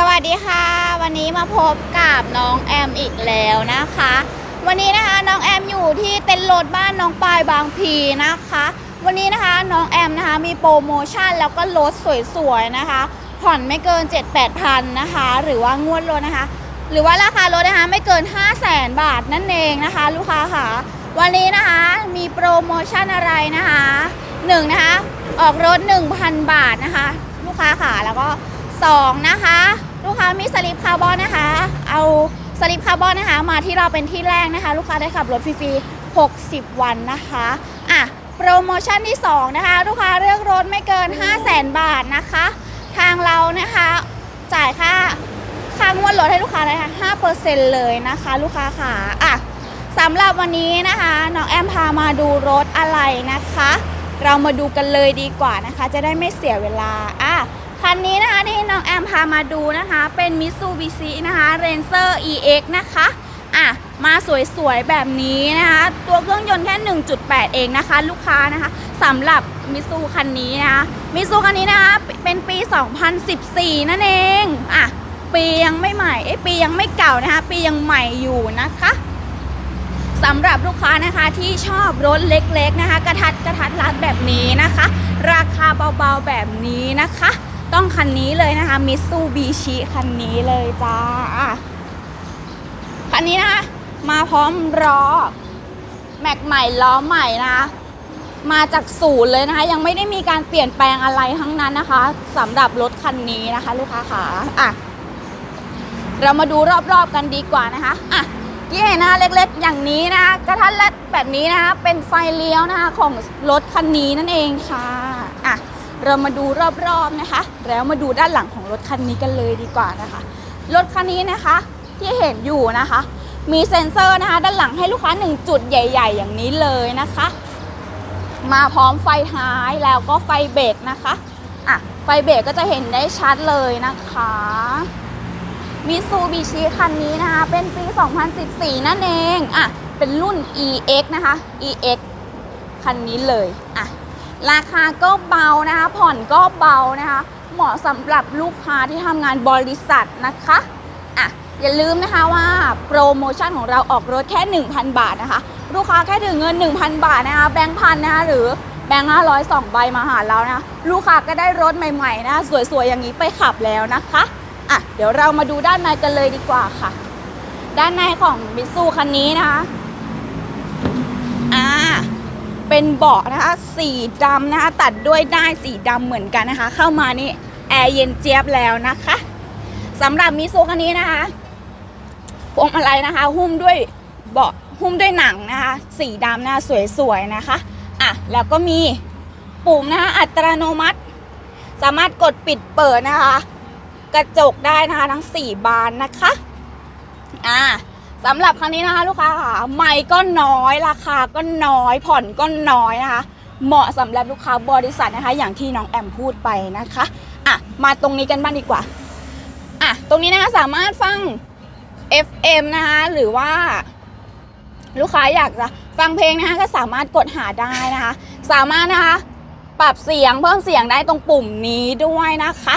สวัสดีค่ะ วันนี้มาพบกับน้องแอมอีกแล้วนะคะ วันนี้นะคะน้องแอมอยู่ที่เต็นท์รถบ้านน้องปายบางพีนะคะ วันนี้นะคะน้องแอมนะคะมีโปรโมชั่นแล้วก็ลดสวยๆนะคะ ผ่อนไม่เกิน 7-8พันนะคะ หรือว่างวดรถนะคะ หรือว่าราคารถนะคะไม่เกิน 5 0 0แสนบาทนั่นเองนะคะ ลูกค้าค่ะวันนี้นะคะมีโปรโมชั่นอะไรนะคะหนึ่งนะคะออกรถ 1,000 บาทนะคะ ลูกค้าค่ะแล้วก็2นะคะ ค้ามีสลิปคาร์บอนนะคะ เอาสลิปคาร์บอนนะคะ มาที่เราเป็นที่แรกนะคะ ลูกค้าได้ขับรถฟรีๆ60 วันนะคะอะโปรโมชั่นที่ 2 นะคะ ลูกค้าเลือกรถไม่เกิน 5 0 0แสนบาทนะคะ ทางเรานะคะจ่ายค่าค่างวดรถให้ลูกค้าเลยค่ะ5%เลยนะคะลูกค้าค่ะอะสำหรับวันนี้นะคะน้องแอมพามาดูรถอะไรนะคะ เรามาดูกันเลยดีกว่านะคะ จะได้ไม่เสียเวลาอะ คันนี้นะคะที่น้องแอมพามาดูนะคะ เป็น Mitsubishi นะคะ Ranger EX นะคะอะมาสวยๆ แบบนี้นะคะ ตัวเครื่องยนต์แค่ 1.8 เองนะคะ ลูกค้านะคะสำหรับมิซูคันนี้นะคะมิซูคันนี้นะคะเป็นปี 2014 นั่นเองอะปียังไม่ใหม่เอ้ปียังไม่เก่านะคะ ปียังใหม่อยู่นะคะสำหรับลูกค้านะคะที่ชอบรถเล็กๆนะคะ กระทัดกระทัดรัดแบบนี้นะคะ ราคาเบาๆแบบนี้นะคะ ต้องคันนี้เลยนะคะมิ t ซูบิชิคันนี้เลยจ้าคันนี้นะคะมาพร้อมล้อแม็กใหม่ล้อใหม่นะคะมาจากศูนย์เลยนะคะ ยังไม่ได้มีการเปลี่ยนแปลงอะไรทั้งนั้นนะคะสำหรับรถคันนี้นะคะ ลูกค้าขาอะเรามาดูรอบๆกันดีกว่านะคะอะที่เห็นนะคะเล็กๆ อย่างนี้นะคะกระทัดรัดแบบนี้นะคะเป็นไฟเลี้ยวนะคะของรถคันนี้นั่นเองค่ะอะ เรามาดูรอบๆนะคะ แล้วมาดูด้านหลังของรถคันนี้กันเลยดีกว่านะคะ รถคันนี้นะคะที่เห็นอยู่นะคะ มีเซ็นเซอร์นะคะ ด้านหลังให้ลูกค้า 1 จุดใหญ่ ๆ อย่างนี้เลยนะคะ มาพร้อมไฟท้ายแล้วก็ไฟเบรกนะคะอะไฟเบรกก็จะเห็นได้ชัดเลยนะคะมิซูบิชิคันนี้นะคะ เป็นปี 2014 นั่นเองอะเป็นรุ่น EX นะคะ EX คันนี้เลยอะราคาก็เบานะคะ ผ่อนก็เบานะคะ เหมาะสำหรับลูกค้าที่ทำงานบริษัทนะคะอะอย่าลืมนะคะว่าโปรโมชั่นของเราออกรถแค่ 1,000 บาทนะคะ ลูกค้าแค่ถือเงิน 1,000 บาทนะคะแบงค์พันนะคะหรือแบงค์ห้าร้อยสองใบมาหาเรานะะลูกค้าก็ได้รถใหม่ๆนะะสวยๆ อย่างนี้ไปขับแล้วนะคะอะเดี๋ยวเรามาดูด้านในกันเลยดีกว่าค่ะ ด้านในของมิตซูคันนี้นะคะอ่า เป็นเบาะนะคะสีดำนะคะตัดด้วยได้ายสีดำเหมือนกันนะคะ เข้ามานี่แอร์เย็นเจี๊ยบแล้วนะคะสำหรับมิซูคันนี้นะคะพวงมาลัยนะคะ หุ้มด้วยเบาะหุ้มด้วยหนังนะคะ สีดำนะคะสวยๆนะคะอะแล้วก็มีปุ่มนะคะอัตโนมัติ สามารถกดปิดเปิดนะคะ กระจกได้นะคะทั้ง 4 บานนะคะอ่า สำหรับครั้งนี้นะคะ ลูกค้าค่ะไม่ก็น้อยราคาก็น้อยผ่อนก็น้อยนะคะ เหมาะสำหรับลูกค้าบริษัทนะคะ อย่างที่น้องแอมพูดไปนะคะอะมาตรงนี้กันบ้างดีกว่าอะตรงนี้นะคะสามารถฟัง FM นะคะหรือว่า ลูกค้าอยากจะฟังเพลงนะคะก็สามารถกดหาได้นะคะ สามารถนะคะปรับเสียงเพิ่มเสียงได้ตรงปุ่มนี้ด้วยนะคะ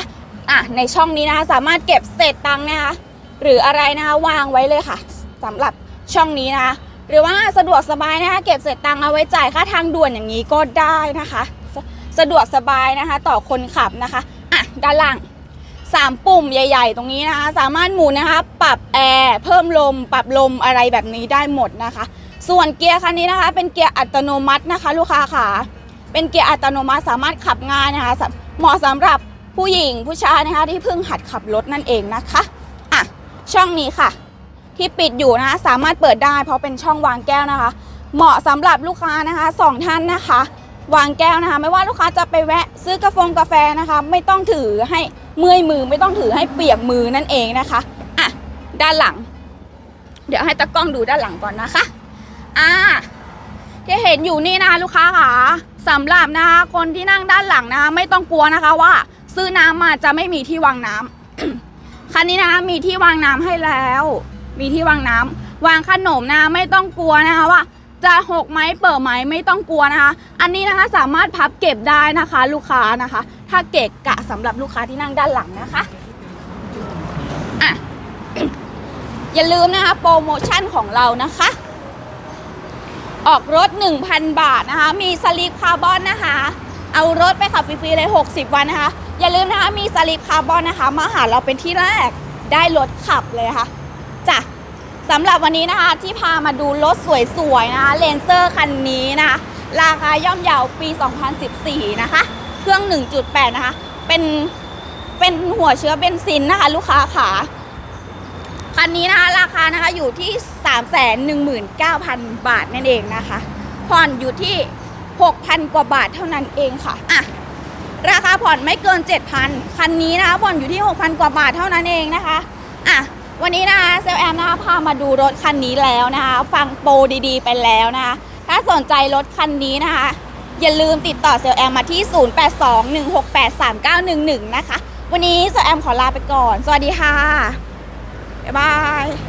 อะในช่องนี้นะคะสามารถเก็บเศษตังค์นะคะหรืออะไรนะคะวางไว้เลยค่ะ สำหรับช่องนี้นะคะหรือว่าสะดวกสบายนะคะ เก็บเศษตังค์เอาไว้จ่ายค่าทางด่วนอย่างนี้ก็ได้นะคะสสะดวกสบายนะคะ ต่อคนขับนะคะอะด้านล่างสามปุ่มใหญ่ ๆ ตรงนี้นะคะ สามารถหมุนนะคะ ปรับแอร์เพิ่มลม ปรับลมอะไรแบบนี้ได้หมดนะคะ ส่วนเกียร์คันนี้นะคะ เป็นเกียร์อัตโนมัตินะคะ ลูกค้าค่ะเป็นเกียร์อัตโนมัติสามารถขับง่ายนะคะเหมาะสำหรับผู้หญิงผู้ชายนะคะ ที่เพิ่งหัดขับรถนั่นเองนะคะอะช่องนี้ค่ะ ที่ปิดอยู่นะคะสามารถเปิดได้ เพราะเป็นช่องวางแก้วนะคะ เหมาะสำหรับลูกค้านะคะสองท่านนะคะ วางแก้วนะคะ ไม่ว่าลูกค้าจะไปแวะซื้อกาแฟกาแฟนะคะ ไม่ต้องถือให้เมื่อยมือไม่ต้องถือให้เปียกมือนั่นเองนะคะอะด้านหลัง เดี๋ยวให้ตะกล้องดูด้านหลังก่อนนะคะอ่าที่เห็นอยู่นี่นะคะลูกค้าค่ะสำหรับนะคะคนที่นั่งด้านหลังนะคะไม่ต้องกลัวนะคะว่า ซื้อน้ำมาจะไม่มีที่วางน้ำคันนี้นะคะมีที่วางน้ำให้แล้ว มีที่วางน้ำวางขนมนะไม่ต้องกลัวนะคะว่า จะหกไหมเปิดไหมไม่ต้องกลัวนะคะ อันนี้นะคะสามารถพับเก็บได้นะคะ ลูกค้านะคะ ถ้าเกะกะสำหรับลูกค้าที่นั่งด้านหลังนะคะอะอย่าลืมนะคะโปรโมชั่นของเรานะคะ ออกรถ 1,000 บาทนะคะ มีสลิปคาร์บอนนะคะ เอารถไปขับฟรีๆเลย 60 วันนะคะ อย่าลืมนะคะมีสลิปคาร์บอนนะคะ มาหาเราเป็นที่แรกได้รถขับเลยค่ะ จ้ะสำหรับวันนี้นะคะที่พามาดูรถสวยๆนะคะเลนเซอร์คันนี้นะคะ ราคาย่อมเยาวปี 2014 นะคะ เครื่อง 1.8 นะคะ เป็นเป็นหัวเชื้อเบนซินนะคะ ลูกค้าขาคันนี้นะคะราคานะคะอยู่ที่ 319,000 บาทนั่นเองนะคะ ผ่อนอยู่ที่ 6,000 กว่าบาทเท่านั้นเองค่ะอะราคาผ่อนไม่เกิน 7,000 คันนี้นะคะผ่อนอยู่ที่ 6,000 กว่าบาทเท่านั้นเองนะคะอะ วันนี้นะคะเซลแอมนะคะพามาดูรถคันนี้แล้วนะคะฟังโปรดีๆ ไปแล้วนะคะถ้าสนใจรถคันนี้นะคะอย่าลืมติดต่อเซลแอมมาที่ 0821683911 นะคะ วันนี้เซลแอมขอลาไปก่อน สวัสดีค่ะ บ๊ายบาย